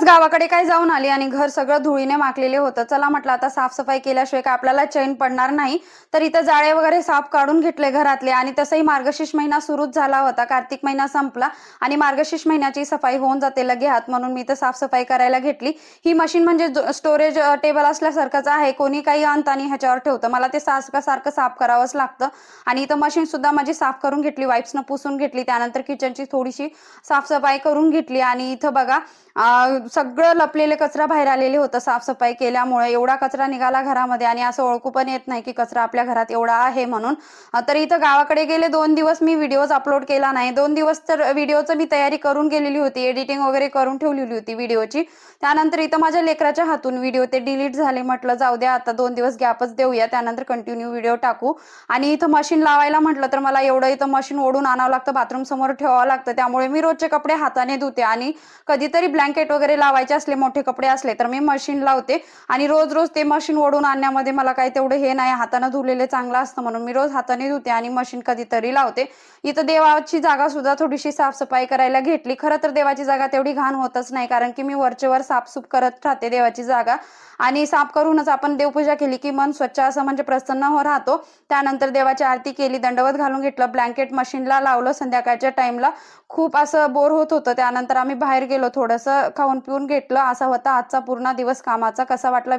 दिवस गावाकडे काय जाऊन आली आणि घर सगळं धुळीने माकलेले होतं? चला म्हटलं आता साफसफाई केल्याशिवाय काय आपल्याला चैन पडणार नाही. तर इथं जाळे वगैरे साफ काढून घेतले घरातले आणि तसंही मार्गशीर्ष महिना सुरूच झाला होता. कार्तिक महिना संपला आणि मार्गशीर्ष महिन्याची सफाई होऊन जाते लगे हात म्हणून मी तर साफसफाई करायला घेतली. ही मशीन म्हणजे स्टोरेज टेबल असल्यासारखंच आहे. कोणी काही आणत आणि ह्याच्यावर ठेवतं. मला ते सारखं सारखं साफ करावंच लागतं. आणि इथं मशीन सुद्धा माझी साफ करून घेतली. वाईप्सनं पुसून घेतली. त्यानंतर किचनची थोडीशी साफसफाई करून घेतली. आणि इथं बघा सगळं लपलेले कचरा बाहेर आलेले होतं साफसफाई केल्यामुळे. एवढा कचरा निघाला घरामध्ये आणि असं ओळखू पण येत नाही की कचरा आपल्या घरात एवढा आहे म्हणून. तर इथं गावाकडे गेले दोन दिवस मी व्हिडिओज अपलोड केला नाही. दोन दिवस तर व्हिडिओचं मी तयारी करून गेलेली होती एडिटिंग वगैरे करून ठेवलेली होती व्हिडिओची त्यानंतर इथं माझ्या लेकराच्या हातून व्हिडिओ ते डिलीट झाले. म्हटलं जाऊ द्या आता दोन दिवस गॅपच देऊया त्यानंतर कंटिन्यू व्हिडिओ टाकू. आणि इथं मशीन लावायला म्हटलं तर मला एवढं इथं मशीन ओढून आणावं लागतं बाथरूम समोर ठेवावं लागतं. त्यामुळे मी रोजचे कपडे हाताने धुते आणि कधीतरी ब्लँकेट वगैरे लावायचे असले मोठे कपडे असले तर मी मशीन लावते. आणि रोज रोज ते मशीन ओढून आणण्यामध्ये मला काही तेवढं हे नाही हाताने धुलेले चांगलं असतं म्हणून मी रोज हाताने धुते आणि मशीन कधीतरी लावते. इथं देवाची जागा सुद्धा थोडीशी साफसफाई करायला घेतली. खरं तर देवाची जागा तेवढी घाण होतच नाही कारण की मी वरचेवर साफसूफ करत राहते देवाची जागा. आणि साफ करूनच आपण देवपूजा केली की मन स्वच्छ असं म्हणजे प्रसन्न हो राहतो. त्यानंतर देवाची आरती केली दंडवत घालून घेतलं ब्लँकेट मशीनला लावलं संध्याकाळच्या टाइमला खूप असं बोर होत होतं. त्यानंतर आम्ही बाहेर गेलो थोडंसं खाऊन पिऊन घेतलं असा होता. आजचा पूर्ण दिवस कामाचा कसा वाटला?